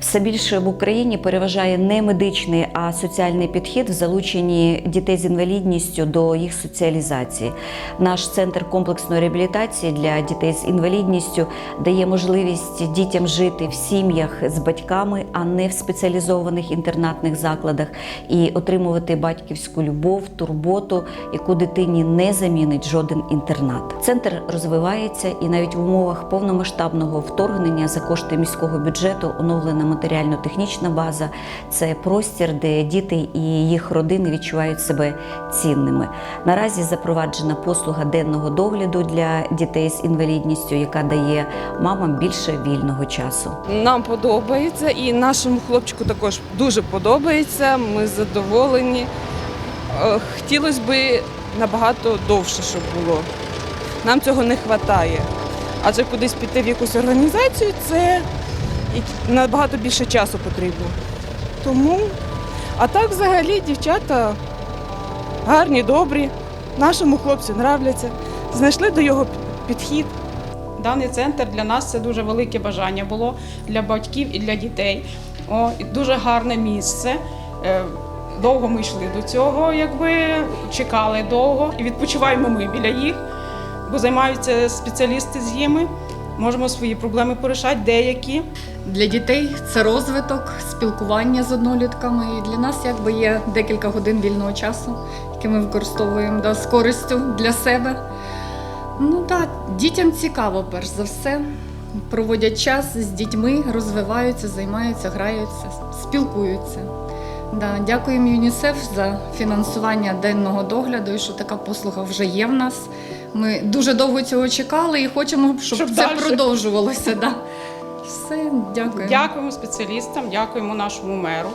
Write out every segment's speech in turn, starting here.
Все більше в Україні переважає не медичний, а соціальний підхід в залученні дітей з інвалідністю до їх соціалізації. Наш центр комплексної реабілітації для дітей з інвалідністю дає можливість дітям жити в сім'ях з батьками, а не в спеціалізованих інтернатних закладах, і отримувати батьківську любов, турботу, яку дитині не замінить жоден інтернат. Центр розвивається і навіть в умовах повномасштабного вторгнення за кошти міського бюджету оновлена матеріально-технічна база. Це простір, де діти і їх родини відчувають себе цінними. Наразі запроваджена послуга денного догляду для дітей з інвалідністю, яка дає мамам більше вільного часу. Нам подобається і нашому хлопчику також дуже подобається. Ми задоволені. Е, Хотілося б набагато довше, щоб було. Нам цього не вистачає. Адже кудись піти в якусь організацію це набагато більше часу потрібно. Тому, а так взагалі дівчата гарні, добрі, нашому хлопцю нравляться. Знайшли до його підхід. Даний центр для нас це дуже велике бажання було для батьків і для дітей. О, дуже гарне місце. Е, Довго ми йшли до цього, якби чекали довго. І відпочиваємо ми біля їх, бо займаються спеціалісти з ними. Можемо свої проблеми порішати, деякі. Для дітей це розвиток, спілкування з однолітками. І для нас якби є декілька годин вільного часу, які ми використовуємо да, з користю для себе. Ну так, дітям цікаво, перш за все. Проводять час з дітьми, розвиваються, займаються, граються, спілкуються. Да, дякуємо ЮНІСЕФ за фінансування денного догляду і що така послуга вже є в нас. Ми дуже довго цього чекали і хочемо, щоб, Щоб це далі. продовжувалося. Да. Все, дякуємо. Дякуємо спеціалістам, дякуємо нашому меру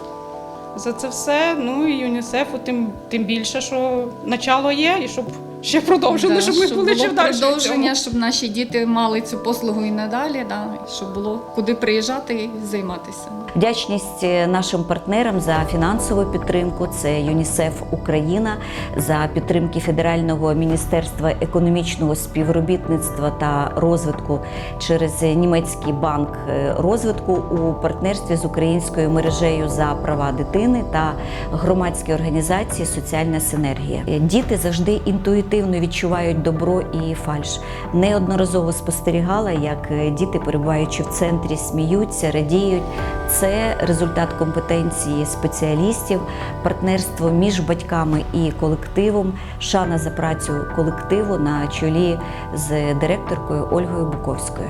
за це все. Ну і ЮНІСЕФу тим, тим більше, що начало є, і щоб ще продовжили, Да, щоб ми були було ще далі. продовження, цьому. щоб наші діти мали цю послугу і надалі, да, щоб було куди приїжджати і займатися. Вдячність е, нашим партнерам за фінансову підтримку. Це ЮНІСЕФ Україна за підтримки Федерального міністерства економічного співробітництва та розвитку через німецький банк е, розвитку у партнерстві з українською мережею за права дитини та громадські організації Соціальна синергія. Е, Діти завжди інтуїтивно відчувають добро і фальш. Неодноразово спостерігала, як е, діти, перебуваючи в центрі, сміються, радіють. Це результат компетенції спеціалістів, партнерство між батьками і колективом, шана за працю колективу на чолі з директоркою Ольгою Буковською.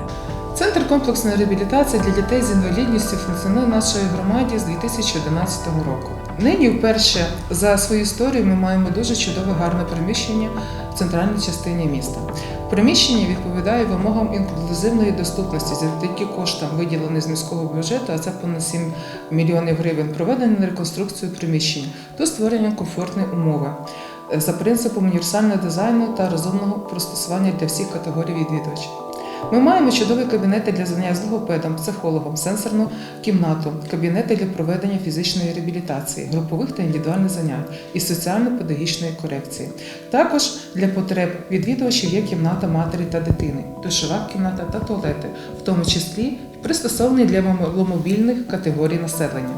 Центр комплексної реабілітації для дітей з інвалідністю функціонує в нашій громаді з 2011 року. Нині вперше за свою історію ми маємо дуже чудове гарне приміщення в центральній частині міста. Приміщення відповідає вимогам інклюзивної доступності завдяки коштам, виділених з міського бюджету, а це понад 7 мільйонів гривень, проведені на реконструкцію приміщення до створення комфортної умови е, за принципом універсального дизайну та розумного пристосування для всіх категорій відвідувачів. Ми маємо чудові кабінети для заняття з логопедом, психологом, сенсорну кімнату, кабінети для проведення фізичної реабілітації, групових та індивідуальних занять і соціально-педагогічної корекції. Також для потреб відвідувачів є кімната матері та дитини, душова кімната та туалети, в тому числі пристосовані для маломобільних категорій населення.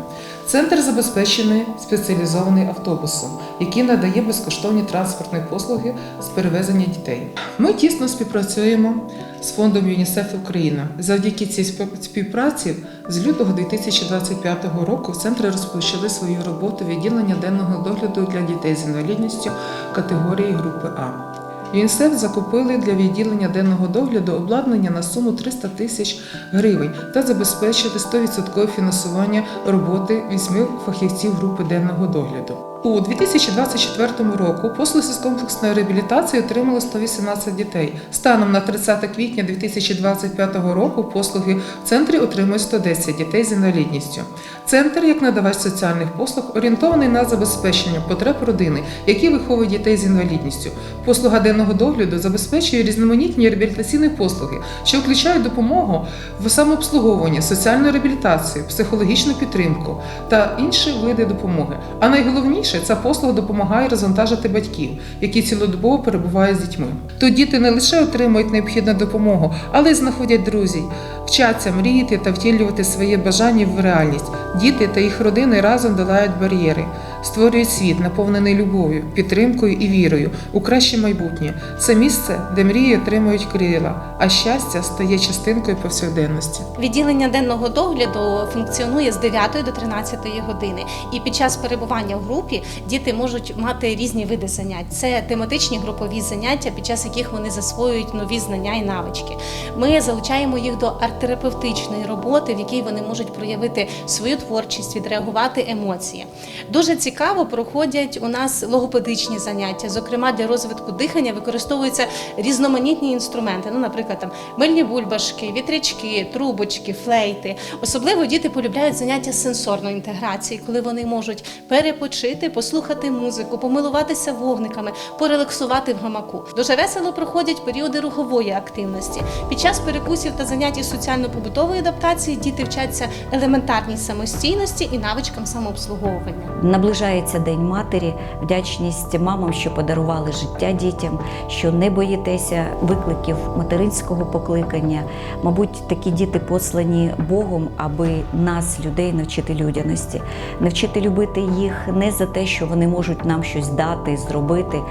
Центр забезпечений спеціалізований автобусом, який надає безкоштовні транспортні послуги з перевезення дітей. Ми тісно співпрацюємо з фондом ЮНІСЕФ Україна. Завдяки цій співпраці з лютого 2025 року в центрі розпочали свою роботу відділення денного догляду для дітей з інвалідністю категорії групи А. ЮНІСЕФ закупили для відділення денного догляду обладнання на суму 300 тисяч гривень та забезпечили 100% фінансування роботи вісьми фахівців групи денного догляду. У 2024 року послуги з комплексної реабілітації отримало 118 дітей. Станом на 30 квітня 2025 року послуги в центрі отримує 110 дітей з інвалідністю. Центр, як надавач соціальних послуг, орієнтований на забезпечення потреб родини, які виховують дітей з інвалідністю. Послуга денного догляду забезпечує різноманітні реабілітаційні послуги, що включають допомогу в самообслуговуванні, соціальну реабілітацію, психологічну підтримку та інші види допомоги. А найголовніше По-перше, ця послуга допомагає розвантажити батьків, які цілодобово перебувають з дітьми. Тут діти не лише отримують необхідну допомогу, але й знаходять друзів, вчаться мріяти та втілювати свої бажання в реальність. Діти та їх родини разом долають бар'єри, створюють світ, наповнений любов'ю, підтримкою і вірою у краще майбутнє. Це місце, де мрії отримують крила, а щастя стає частинкою повсякденності. Відділення денного догляду функціонує з 9 до 13 години. І під час перебування в групі діти можуть мати різні види занять. Це тематичні групові заняття, під час яких вони засвоюють нові знання і навички. Ми залучаємо їх до арт-терапевтичної роботи, в якій вони можуть проявити свою творчість, відреагувати емоції. Дуже цікаво проходять у нас логопедичні заняття. Зокрема, для розвитку дихання використовуються різноманітні інструменти. Ну, наприклад, там мильні бульбашки, вітрячки, трубочки, флейти. Особливо діти полюбляють заняття сенсорної інтеграції, коли вони можуть перепочити, послухати музику, помилуватися вогниками, порелаксувати в гамаку. Дуже весело проходять періоди рухової активності. Під час перекусів та занять із соціально-побутової адаптації діти вчаться елементарній самостійності і навичкам самообслуговування. Наближається День матері, вдячність мамам, що подарували життя дітям, що не боїтеся викликів материнського покликання. Мабуть, такі діти послані Богом, аби нас, людей, навчити людяності, навчити любити їх не за те, що вони можуть нам щось дати, зробити,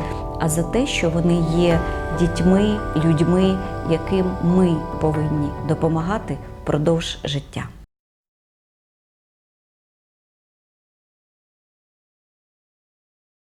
а за те, що вони є дітьми, людьми, яким ми повинні допомагати впродовж життя.